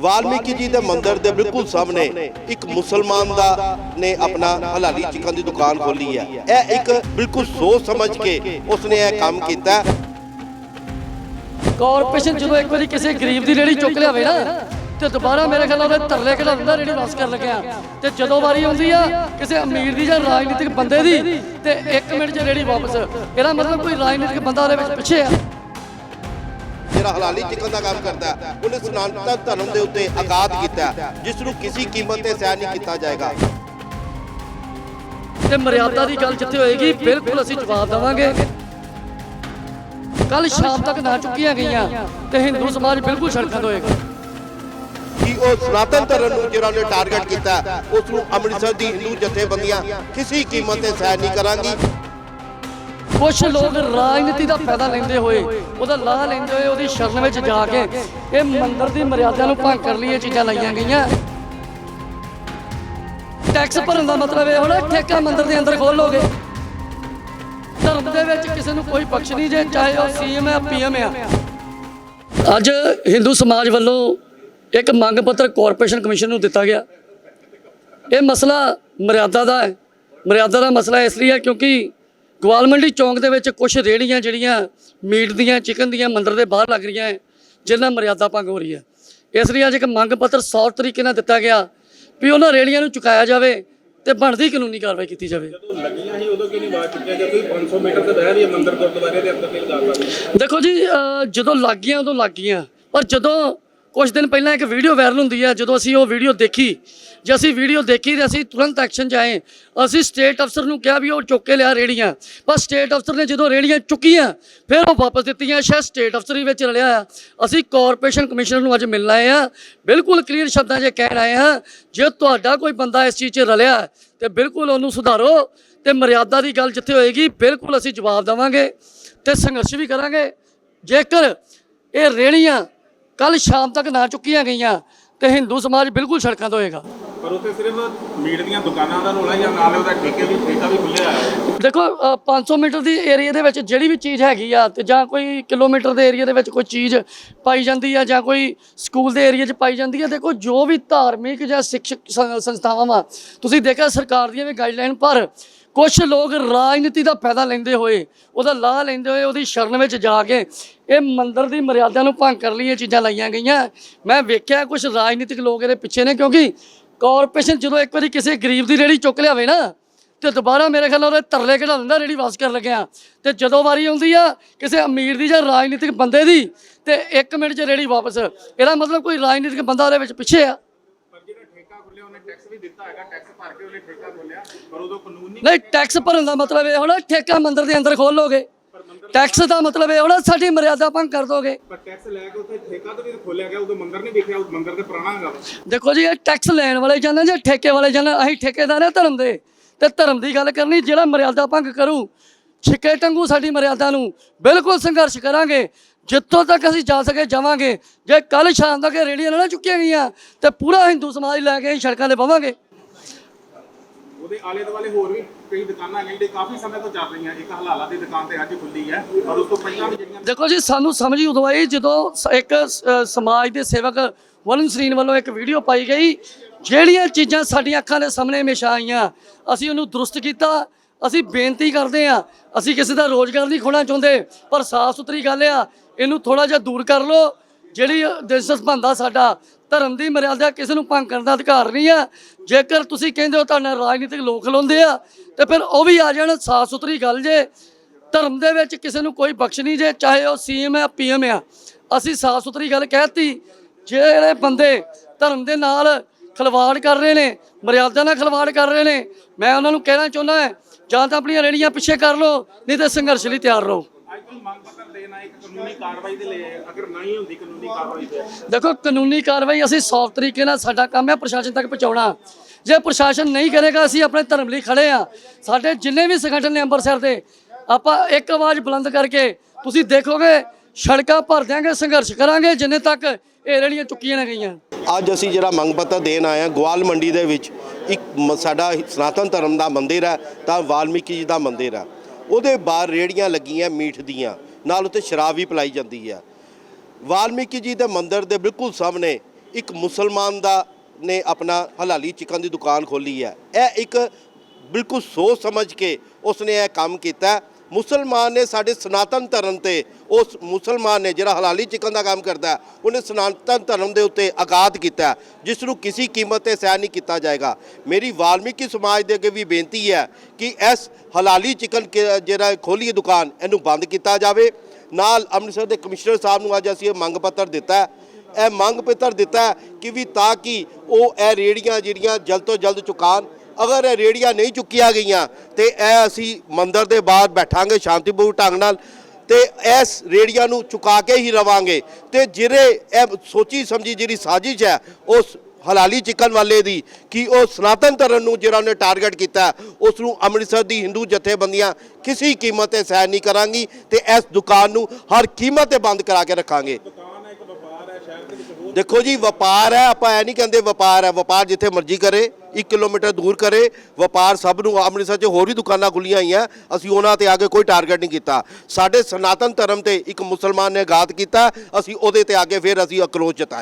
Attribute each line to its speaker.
Speaker 1: ਵਾਲਮੀਕੀ ਜੀ ਦੇ ਮੰਦਿਰ ਦੇ ਬਿਲਕੁਲ ਸਾਹਮਣੇ ਇੱਕ ਮੁਸਲਮਾਨ ਦਾ ਨੇ ਆਪਣਾ ਹਲਾਲੀ ਚਿਕਨ ਦੀ ਦੁਕਾਨ ਖੋਲੀ ਹੈ। ਇਹ ਇੱਕ ਬਿਲਕੁਲ ਸੋਚ ਸਮਝ ਕੇ ਉਸਨੇ ਇਹ ਕੰਮ ਕੀਤਾ।
Speaker 2: ਕਾਰਪੋਰੇਸ਼ਨ ਜਦੋਂ ਇੱਕ ਵਾਰੀ ਕਿਸੇ ਗਰੀਬ ਦੀ ਰੇੜੀ ਚੁੱਕ ਲਿਆਵੇ ਨਾ, ਤੇ ਦੁਬਾਰਾ ਮੇਰੇ ਖਿਆਲ ਨਾਲ ਉਹਦੇ ਤਰਲੇ ਕਢਾ ਰੇੜੀ ਵਾਸ ਕਰਨ ਲੱਗਿਆ। ਤੇ ਜਦੋਂ ਵਾਰੀ ਆਉਂਦੀ ਆ ਕਿਸੇ ਅਮੀਰ ਦੀ ਜਾਂ ਰਾਜਨੀਤਿਕ ਬੰਦੇ ਦੀ, ਤੇ 1 ਮਿੰਟ 'ਚ ਰੇੜੀ ਵਾਪਸ। ਇਹਦਾ ਮਤਲਬ ਕੋਈ ਰਾਜਨੀਤਿਕ ਬੰਦਾ ਉਹਦੇ ਵਿੱਚ ਪਿੱਛੇ ਆ।
Speaker 1: ਜਿਹੜਾ ਹਲਾਲੀ ਚਿਕਨ ਦਾ ਕੰਮ ਕਰਦਾ ਹੈ, ਉਹਨੇ ਸਨਾਤਨ ਧਰਮ ਦੇ ਉੱਤੇ ਆਘਾਤ ਕੀਤਾ ਜਿਸ ਨੂੰ ਕਿਸੇ ਕੀਮਤ ਤੇ ਸਹਿਣ ਨਹੀਂ ਕੀਤਾ ਜਾਏਗਾ।
Speaker 2: ਤੇ ਮਰਿਆਦਾ ਦੀ ਗੱਲ ਜਿੱਥੇ ਹੋਏਗੀ ਬਿਲਕੁਲ ਅਸੀਂ ਜਵਾਬ ਦੇਵਾਂਗੇ। ਕੱਲ ਸ਼ਾਮ ਤੱਕ ਨਾ ਚੁੱਕੀਆਂ ਗਈਆਂ ਤੇ ਹਿੰਦੂ ਸਮਾਜ ਬਿਲਕੁਲ ਸੜਕਾਂ ਤੇ ਹੋਏਗਾ।
Speaker 1: ਕਿ ਉਹ ਸਨਾਤਨ ਧਰਮ ਨੂੰ ਜਿਹੜਾ ਉਹਨੇ ਟਾਰਗੇਟ ਕੀਤਾ ਉਸ ਨੂੰ ਅੰਮ੍ਰਿਤਸਰ ਦੀ ਹਿੰਦੂ ਜਥੇਬੰਦੀਆਂ ਕਿਸੇ ਕੀਮਤ ਤੇ ਸਹਿਣ ਨਹੀਂ ਕਰਾਂਗੀ
Speaker 2: ਕੁਝ ਲੋਕ ਰਾਜਨੀਤੀ ਦਾ ਫਾਇਦਾ ਲੈਂਦੇ ਹੋਏ, ਉਹਦਾ ਲਾਹ ਲੈਂਦੇ ਹੋਏ, ਉਹਦੀ ਸ਼ਰਨ ਵਿੱਚ ਜਾ ਕੇ ਇਹ ਮੰਦਰ ਦੀ ਮਰਿਆਦਾ ਨੂੰ ਭੰਗ ਕਰਨ ਲਈ ਇਹ ਚੀਜ਼ਾਂ ਲਾਈਆਂ ਗਈਆਂ। ਟੈਕਸ ਭਰਨ ਦਾ ਮਤਲਬ ਇਹ ਹੋਣਾ, ਠੇਕਾ ਮੰਦਿਰ ਦੇ ਅੰਦਰ ਖੋਲੋਗੇ ਧਰਮ ਦੇ ਵਿੱਚ ਕਿਸੇ ਨੂੰ ਕੋਈ ਪਕਸ਼ ਨਹੀਂ ਜੇ, ਚਾਹੇ ਉਹ ਸੀਐਮ ਹੈ ਪੀਐਮ ਹੈ ਅੱਜ ਹਿੰਦੂ ਸਮਾਜ ਵੱਲੋਂ ਇੱਕ ਮੰਗ ਪੱਤਰ ਕਾਰਪੋਰੇਸ਼ਨ ਕਮਿਸ਼ਨ ਨੂੰ ਦਿੱਤਾ ਗਿਆ। ਇਹ ਮਸਲਾ ਮਰਿਆਦਾ ਦਾ ਹੈ। ਮਰਿਆਦਾ ਦਾ ਮਸਲਾ ਇਸ ਲਈ ਹੈ ਕਿਉਂਕਿ ਗਵਾਲ ਮੰਡੀ ਚੌਂਕ ਦੇ ਵਿੱਚ ਕੁਝ ਰੇੜੀਆਂ ਜਿਹੜੀਆਂ ਮੀਟ ਦੀਆਂ ਚਿਕਨ ਦੀਆਂ ਮੰਦਿਰ ਦੇ ਬਾਹਰ ਲੱਗ ਰਹੀਆਂ ਜਿਨ੍ਹਾਂ ਮਰਿਆਦਾ ਭੰਗ ਹੋ ਰਹੀ ਹੈ। ਇਸ ਲਈ ਅੱਜ ਇੱਕ ਮੰਗ ਪੱਤਰ ਸੌਫਟ ਤਰੀਕੇ ਨਾਲ ਦਿੱਤਾ ਗਿਆ ਵੀ ਉਹਨਾਂ ਰੇੜੀਆਂ ਨੂੰ ਚੁਕਾਇਆ ਜਾਵੇ ਤੇ ਬਣਦੀ ਕਾਨੂੰਨੀ ਕਾਰਵਾਈ ਕੀਤੀ ਜਾਵੇ।
Speaker 3: ਜਦੋਂ ਲੱਗੀਆਂ ਸੀ ਉਦੋਂ ਕਿਉਂ ਨਹੀਂ ਆਵਾਜ਼ ਚੁੱਕਿਆ ਗਿਆ ਕੋਈ 500 ਮੀਟਰ ਤੇ ਬਹਿ ਰਹੀ ਹੈ ਮੰਦਿਰ ਗੁਰਦੁਆਰੇ ਦੇ ਅੰਦਰ ਨਹੀਂ ਲਗਾ ਸਕਦੇ।
Speaker 2: ਦੇਖੋ ਜੀ ਜਦੋਂ ਲੱਗ ਗਈਆਂ ਉਦੋਂ ਲੱਗ ਗਈਆਂ ਪਰ ਜਦੋਂ ਕੁਝ ਦਿਨ ਪਹਿਲਾਂ ਇੱਕ ਵੀਡੀਓ ਵਾਇਰਲ ਹੁੰਦੀ ਹੈ ਜਦੋਂ ਅਸੀਂ ਉਹ ਵੀਡੀਓ ਦੇਖੀ। ਜੇ ਅਸੀਂ ਵੀਡੀਓ ਦੇਖੀ ਤੇ ਅਸੀਂ ਤੁਰੰਤ ਐਕਸ਼ਨ 'ਚ ਆਏ। ਅਸੀਂ ਸਟੇਟ ਅਫਸਰ ਨੂੰ ਕਿਹਾ ਵੀ ਉਹ ਚੁੱਕ ਕੇ ਲਿਆ ਰੇੜੀਆਂ। ਪਰ ਸਟੇਟ ਅਫਸਰ ਨੇ ਜਦੋਂ ਰੇੜੀਆਂ ਚੁੱਕੀਆਂ ਫਿਰ ਉਹ ਵਾਪਸ ਦਿੱਤੀਆਂ। ਸ਼ਾਇਦ ਸਟੇਟ ਅਫਸਰ ਹੀ ਵਿੱਚ ਰਲਿਆ ਆ। ਅਸੀਂ ਕਾਰਪੋਰੇਸ਼ਨ ਕਮਿਸ਼ਨਰ ਨੂੰ ਅੱਜ ਮਿਲਣ ਆਏ ਆ। ਬਿਲਕੁਲ ਕਲੀਅਰ ਸ਼ਬਦਾਂ 'ਚ ਕਹਿਣ ਆਏ ਆ ਜੇ ਤੁਹਾਡਾ ਕੋਈ ਬੰਦਾ ਇਸ ਚੀਜ਼ 'ਚ ਰਲਿਆ ਹੈ, ਤੇ ਬਿਲਕੁਲ ਉਹਨੂੰ ਸੁਧਾਰੋ। ਤੇ ਮਰਿਆਦਾ ਦੀ ਗੱਲ ਜਿੱਥੇ ਹੋਏਗੀ ਬਿਲਕੁਲ ਅਸੀਂ ਜਵਾਬ ਦੇਵਾਂਗੇ ਤੇ ਸੰਘਰਸ਼ ਵੀ ਕਰਾਂਗੇ। ਜੇਕਰ ਇਹ ਰੇੜੀਆਂ ਕੱਲ ਸ਼ਾਮ ਤੱਕ ਨਾ ਚੁੱਕੀਆਂ ਗਈਆਂ ਤੇ ਹਿੰਦੂ ਸਮਾਜ ਬਿਲਕੁਲ ਸੜਕਾਂ ਤੇ ਹੋਏਗਾ।
Speaker 3: ਪਰ ਉੱਥੇ ਸਿਰਫ ਮੀਟ ਦੀਆਂ ਦੁਕਾਨਾਂ ਦਾ ਰੋਲਾ ਜਾਂ ਨਾਲ ਉਹਦਾ ਠੇਕੇ ਵੀ ਠੇਕਾ ਵੀ ਖੁੱਲਿਆ ਹੈ।
Speaker 2: ਦੇਖੋ ਅ, 500 ਮੀਟਰ ਦੀ ਏਰੀਆ ਦੇ ਵਿੱਚ ਜਿਹੜੀ ਵੀ ਚੀਜ਼ ਹੈਗੀ ਆ ਤੇ ਜਾਂ ਕੋਈ ਕਿਲੋਮੀਟਰ ਦੇ ਏਰੀਆ ਦੇ ਵਿੱਚ ਕੋਈ ਚੀਜ਼ ਪਾਈ ਜਾਂਦੀ ਆ ਜਾਂ ਕੋਈ ਸਕੂਲ ਦੇ ਏਰੀਆ 'ਚ ਪਾਈ ਜਾਂਦੀ ਆ ਦੇਖੋ ਜੋ ਵੀ ਧਾਰਮਿਕ ਜਾਂ ਸਿੱਖਿਅਕ ਸੰ- ਸੰਸਥਾਵਾਂ ਵਾ ਤੁਸੀਂ ਦੇਖਿਆ ਸਰਕਾਰ ਦੀਆਂ ਵੀ ਗਾਈਡਲਾਈਨ ਪਰ ਕੁਝ ਲੋਕ ਰਾਜਨੀਤੀ ਦਾ ਫਾਇਦਾ ਲੈਂਦੇ ਹੋਏ, ਉਹਦਾ ਲਾਹ ਲੈਂਦੇ ਹੋਏ, ਉਹਦੀ ਸ਼ਰਨ ਵਿੱਚ ਜਾ ਕੇ ਇਹ ਮੰਦਰ ਦੀ ਮਰਿਆਦਾ ਨੂੰ ਭੰਗ ਕਰਨ ਲਈ, ਇਹ ਚੀਜ਼ਾਂ ਲਾਈਆਂ ਗਈਆਂ। ਮੈਂ ਵੇਖਿਆ ਕੁਝ ਰਾਜਨੀਤਿਕ ਲੋਕ ਇਹਦੇ ਪਿੱਛੇ ਨੇ, ਕਿਉਂਕਿ ਕਾਰਪੋਰੇਸ਼ਨ ਜਦੋਂ ਇੱਕ ਵਾਰੀ ਕਿਸੇ ਗਰੀਬ ਦੀ ਰੇੜੀ ਚੁੱਕ ਲਿਆਵੇ ਨਾ, ਤੇ ਦੁਬਾਰਾ ਮੇਰੇ ਖਿਆਲ ਨਾਲ ਉਹਦੇ ਤਰਲੇ ਕਢਾ ਦਿੰਦਾ, ਰੇੜੀ ਵਾਸ ਕਰ ਲੱਗਿਆ। ਤੇ ਜਦੋਂ ਵਾਰੀ ਆਉਂਦੀ ਆ ਕਿਸੇ ਅਮੀਰ ਦੀ ਜਾਂ ਰਾਜਨੀਤਿਕ ਬੰਦੇ ਦੀ, ਤੇ 1 ਮਿੰਟ 'ਚ ਰੇੜੀ ਵਾਪਸ। ਇਹਦਾ ਮਤਲਬ ਕੋਈ ਰਾਜਨੀਤਿਕ ਬੰਦਾ ਉਹਦੇ ਵਿੱਚ ਪਿੱਛੇ ਆ
Speaker 3: ਪਰ ਜਿਹੜਾ ਠੇਕਾ ਖੁੱਲਿਆ ਉਹਨੇ ਟੈਕਸ ਵੀ ਦਿੱਤਾ ਹੈਗਾ ਟੈਕਸ ਭਰ ਕੇ ਉਹਨੇ ਠੇਕਾ ਖੋਲਿਆ ਪਰ ਉਦੋਂ ਕਾਨੂੰਨੀ
Speaker 2: ਨਹੀਂ ਟੈਕਸ ਭਰਨ ਦਾ ਮਤਲਬ ਇਹ ਹੋਣਾ ਠੇਕਾ ਮੰਦਿਰ ਦੇ ਅੰਦਰ ਖੋਲੋਗੇ। ਟੈਕਸ ਦਾ ਮਤਲਬ ਇਹ ਹੋਣਾ ਸਾਡੀ ਮਰਿਆਦਾ ਭੰਗ ਕਰ ਦੋਗੇ।
Speaker 3: ਪਰ ਟੈਕਸ ਲੈ ਕੇ ਉੱਥੇ ਠੇਕਾ ਤਾਂ ਵੀ ਖੋਲਿਆ ਗਿਆ ਉਦੋਂ ਮੰਦਿਰ ਨਹੀਂ ਦੇਖਿਆ ਉਹ ਮੰਦਿਰ ਤੇ ਪੁਰਾਣਾ ਹੈਗਾ ਵਾ।
Speaker 2: ਦੇਖੋ ਜੀ ਇਹ ਟੈਕਸ ਲੈਣ ਵਾਲੇ ਜਾਂਦੇ ਜਾਂ ਠੇਕੇ ਵਾਲੇ ਜਾਂਦੇ ਅਸੀਂ ਠੇਕੇਦਾਰ ਹਾਂ ਧਰਮ ਦੇ। ਤੇ ਧਰਮ ਦੀ ਗੱਲ ਕਰਨੀ ਜਿਹੜਾ ਮਰਿਆਦਾ ਭੰਗ ਕਰੂ ਛਿੱਕੇ ਟੰਗੂ ਸਾਡੀ ਮਰਿਆਦਾ ਨੂੰ ਬਿਲਕੁਲ ਸੰਘਰਸ਼ ਕਰਾਂਗੇ। ਜਿੱਥੋਂ ਤੱਕ ਅਸੀਂ ਜਾ ਸਕੇ ਜਾਵਾਂਗੇ ਜੇ ਕੱਲ ਸ਼ਾਮ ਤੱਕ ਇਹ ਰੇੜੀਆਂ ਨਾ ਚੁੱਕੀਆਂ ਗਈਆਂ ਤੇ ਪੂਰਾ ਹਿੰਦੂ ਸਮਾਜ ਲੈ ਕੇ ਅਸੀਂ ਸੜਕਾਂ ਤੇ ਪਵਾਂਗੇ।
Speaker 3: ਉਹਦੇ ਆਲੇ ਦੁਆਲੇ ਹੋਰ ਵੀ ਕਈ ਦੁਕਾਨਾਂ ਹੈਗੀਆਂ ਜਿਹੜੇ ਕਾਫੀ ਸਮੇਂ ਤੋਂ ਚੱਲ ਰਹੀਆਂ ਇੱਕ ਹਲਾਲਾ ਦੀ ਦੁਕਾਨ ਤੇ ਅੱਜ ਖੁੱਲੀ ਹੈ ਪਰ ਉਸ ਤੋਂ ਪਹਿਲਾਂ ਵੀ ਜਿਹੜੀਆਂ
Speaker 2: ਦੇਖੋ ਜੀ ਸਾਨੂੰ ਸਮਝ ਹੀ ਉਦੋਂ ਆਈ ਜਦੋਂ ਇੱਕ ਸਮਾਜ ਦੇ ਸੇਵਕ ਵਰਨ ਸਰੀਨ ਵੱਲੋਂ ਇੱਕ ਵੀਡੀਓ ਪਾਈ ਗਈ ਜਿਹੜੀਆਂ ਚੀਜ਼ਾਂ ਸਾਡੀਆਂ ਅੱਖਾਂ ਦੇ ਸਾਹਮਣੇ ਹਮੇਸ਼ਾ ਆਈਆਂ ਅਸੀਂ ਉਹਨੂੰ ਦਰੁਸਤ ਕੀਤਾ ਅਸੀਂ ਬੇਨਤੀ ਕਰਦੇ ਆ ਅਸੀਂ ਕਿਸੇ ਦਾ ਰੋਜ਼ਗਾਰ ਨਹੀਂ ਖੋਣਾ ਚਾਹੁੰਦੇ, ਪਰ ਸਾਫ਼ ਸੁਥਰੀ ਗੱਲ ਆ, ਇਹਨੂੰ ਥੋੜਾ ਜਿਹਾ ਦੂਰ ਕਰ ਲਓ। ਜਿਹੜੀ ਦਿਲਚਸਪ ਬੰਦਾ ਸਾਡਾ, ਧਰਮ ਦੀ ਮਰਿਆਦਾ ਕਿਸੇ ਨੂੰ ਭੰਗ ਕਰਨ ਦਾ ਅਧਿਕਾਰ ਨਹੀਂ ਆ। ਜੇਕਰ ਤੁਸੀਂ ਕਹਿੰਦੇ ਹੋ ਤੁਹਾਡੇ ਨਾਲ ਰਾਜਨੀਤਿਕ ਲੋਕ ਖਲੋਂਦੇ ਆ, ਤੇ ਫਿਰ ਉਹ ਵੀ ਆ ਜਾਣ, ਸਾਫ਼ ਸੁਥਰੀ ਗੱਲ ਜੇ। ਧਰਮ ਦੇ ਵਿੱਚ ਕਿਸੇ ਨੂੰ ਕੋਈ ਬਖਸ਼ ਨਹੀਂ ਜੇ, ਚਾਹੇ ਉਹ ਸੀਐਮ ਹੈ ਪੀਐਮ ਆ। ਅਸੀਂ ਸਾਫ਼ ਸੁਥਰੀ ਗੱਲ ਕਹਿਤੀ ਜਿਹੜੇ ਬੰਦੇ ਧਰਮ ਦੇ ਨਾਲ ਖਿਲਵਾੜ ਕਰ ਰਹੇ ਨੇ ਮਰਿਆਦਾ ਨਾਲ ਖਿਲਵਾੜ ਕਰ ਰਹੇ ਨੇ। ਮੈਂ ਉਹਨਾਂ ਨੂੰ ਕਹਿਣਾ ਚਾਹੁੰਦਾ ਹਾਂ ਜਾਂ ਤਾਂ ਆਪਣੀਆਂ ਰੇੜੀਆਂ ਪਿੱਛੇ ਕਰ ਲਓ ਨਹੀਂ ਤਾਂ ਸੰਘਰਸ਼ ਲਈ ਤਿਆਰ ਰਹੋ। ਦੇਖੋ ਕਾਨੂੰਨੀ ਕਾਰਵਾਈ ਅਸੀਂ ਸੌਫਟ ਤਰੀਕੇ ਨਾਲ ਸਾਡਾ ਕੰਮ ਹੈ ਪ੍ਰਸ਼ਾਸਨ ਤੱਕ ਪਹੁੰਚਾਉਣਾ। ਜੇ ਪ੍ਰਸ਼ਾਸਨ ਨਹੀਂ ਕਰੇਗਾ ਅਸੀਂ ਆਪਣੇ ਧਰਮ ਲਈ ਖੜੇ ਆ ਸਾਡੇ ਜਿੰਨੇ ਵੀ ਸੰਗਠਨ ਨੇ ਅੰਮ੍ਰਿਤਸਰ ਦੇ ਆਪਾਂ ਇੱਕ ਆਵਾਜ਼ ਬੁਲੰਦ ਕਰਕੇ ਤੁਸੀਂ ਦੇਖੋਗੇ ਸੜਕਾਂ ਭਰ ਦਿਆਂਗੇ, ਸੰਘਰਸ਼ ਕਰਾਂਗੇ, ਜਿੰਨੇ ਤੱਕ ਇਹ ਰੇਹੜੀਆਂ ਚੁੱਕੀਆਂ ਨਾ ਗਈਆਂ।
Speaker 1: ਅੱਜ ਅਸੀਂ ਜਿਹੜਾ ਮੰਗ ਪੱਤਰ ਦੇਣ ਆਏ ਹਾਂ, ਗਵਾਲ ਮੰਡੀ ਦੇ ਵਿੱਚ ਇੱਕ ਮ- ਸਾਡਾ ਸਨਾਤਨ ਧਰਮ ਦਾ ਮੰਦਿਰ ਹੈ, ਤਾਂ ਵਾਲਮੀਕੀ ਜੀ ਦਾ ਮੰਦਿਰ ਹੈ। ਉਹਦੇ ਬਾਹਰ ਰੇੜੀਆਂ ਲੱਗੀਆਂ ਮੀਠ ਦੀਆਂ, ਨਾਲ ਉੱਤੇ ਸ਼ਰਾਬ ਵੀ ਪਿਲਾਈ ਜਾਂਦੀ ਹੈ। ਵਾਲਮੀਕੀ ਜੀ ਦੇ ਮੰਦਿਰ ਦੇ ਬਿਲਕੁਲ ਸਾਹਮਣੇ ਇੱਕ ਮੁਸਲਮਾਨ ਦਾ ਨੇ ਆਪਣਾ ਹਲਾਲੀ ਚਿਕਨ ਦੀ ਦੁਕਾਨ ਖੋਲੀ ਹੈ। ਇਹ ਇੱਕ ਬਿਲਕੁਲ ਸੋਚ ਸਮਝ ਕੇ ਉਸਨੇ ਇਹ ਕੰਮ ਕੀਤਾ ਮੁਸਲਮਾਨ ਨੇ ਸਾਡੇ ਸਨਾਤਨ ਧਰਮ ਤੇ ਉਸ ਮੁਸਲਮਾਨ ਨੇ ਜਿਹੜਾ ਹਲਾਲੀ ਚਿਕਨ ਦਾ ਕੰਮ ਕਰਦਾ ਉਹਨੇ ਸਨਾਤਨ ਧਰਮ ਦੇ ਉੱਤੇ ਆਗਾਤ ਕੀਤਾ ਜਿਸ ਨੂੰ ਕਿਸੇ ਕੀਮਤ ਤੇ ਸਹਿ ਨਹੀਂ ਕੀਤਾ ਜਾਏਗਾ। ਮੇਰੀ ਵਾਲਮੀਕੀ ਸਮਾਜ ਦੇ ਅੱਗੇ ਵੀ ਬੇਨਤੀ ਹੈ ਕਿ ਇਸ ਹਲਾਲੀ ਚਿਕਨ ਕੇ- ਜਿਹੜਾ ਖੋਲੀ ਦੁਕਾਨ, ਇਹਨੂੰ ਬੰਦ ਕੀਤਾ ਜਾਵੇ। ਨਾਲ ਅੰਮ੍ਰਿਤਸਰ ਦੇ ਕਮਿਸ਼ਨਰ ਸਾਹਿਬ ਨੂੰ ਅੱਜ ਅਸੀਂ ਇਹ ਮੰਗ ਪੱਤਰ ਦਿੱਤਾ ਇਹ ਮੰਗ ਪੱਤਰ ਦਿੱਤਾ ਕਿ ਵੀ ਤਾਂ ਕਿ ਉਹ ਇਹ ਰੇੜੀਆਂ ਜਿਹੜੀਆਂ ਜਲਦ ਤੋਂ ਜਲਦ ਚੁਕਾਉਣ ਅਗਰ ਇਹ ਰੇੜੀਆਂ ਨਹੀਂ ਚੁੱਕੀਆਂ ਗਈਆਂ, ਤੇ ਇਹ ਅਸੀਂ ਮੰਦਰ ਦੇ ਬਾਹਰ ਬੈਠਾਂਗੇ ਸ਼ਾਂਤੀਪੂਰਨ ਢੰਗ ਨਾਲ। ਤੇ ਇਸ ਰੇੜੀਆਂ ਨੂੰ ਚੁਕਾ ਕੇ ਹੀ ਰਵਾਂਗੇ। ਤੇ ਜਿਹੜੇ ਇਹ ਸੋਚੀ ਸਮਝੀ ਜਿਹੜੀ ਸਾਜ਼ਿਸ਼ ਹੈ, ਉਸ ਹਲਾਲੀ ਚਿਕਨ ਵਾਲੇ ਦੀ, ਕਿ ਉਹ ਸਨਾਤਨ ਧਰਮ ਨੂੰ ਜਿਹੜਾ ਉਹਨੇ ਟਾਰਗੇਟ ਕੀਤਾ ਉਸ ਨੂੰ ਅੰਮ੍ਰਿਤਸਰ ਦੀ ਹਿੰਦੂ ਜਥੇਬੰਦੀਆਂ ਕਿਸੇ ਕੀਮਤ ਤੇ ਸਹਿ ਨਹੀਂ ਕਰਾਂਗੀ ਤੇ ਇਸ ਦੁਕਾਨ ਨੂੰ ਹਰ ਕੀਮਤ ਤੇ ਬੰਦ ਕਰਾ ਕੇ ਰੱਖਾਂਗੇ
Speaker 3: ਦੁਕਾਨ ਹੈ ਇੱਕ ਵਪਾਰ ਹੈ ਸ਼ਹਿਰ ਦੇ ਵਿੱਚ ਹੋਰ
Speaker 1: ਦੇਖੋ ਜੀ, ਵਪਾਰ ਹੈ, ਆਪਾਂ ਇਹ ਨਹੀਂ ਕਹਿੰਦੇ ਵਪਾਰ ਹੈ, ਵਪਾਰ ਜਿੱਥੇ ਮਰਜ਼ੀ ਕਰੇ 1 ਕਿਲੋਮੀਟਰ ਦੂਰ ਕਰੇ, ਵਪਾਰ ਸਭ ਨੂੰ ਅੰਮ੍ਰਿਤਸਰ 'ਚ ਹੋਰ ਵੀ ਦੁਕਾਨਾਂ ਖੁੱਲੀਆਂ ਹੋਈਆਂ, ਅਸੀਂ ਉਹਨਾਂ ਤੇ ਆ ਕੇ ਕੋਈ ਟਾਰਗੇਟ ਨਹੀਂ ਕੀਤਾ। ਸਾਡੇ ਸਨਾਤਨ ਧਰਮ ਤੇ ਇੱਕ ਮੁਸਲਮਾਨ ਨੇ ਆਘਾਤ ਕੀਤਾ, ਅਸੀਂ ਉਹਦੇ ਤੇ ਆ ਕੇ ਫਿਰ ਅਸੀਂ ਅਕਰੋਚ ਜਤਾਇਆ।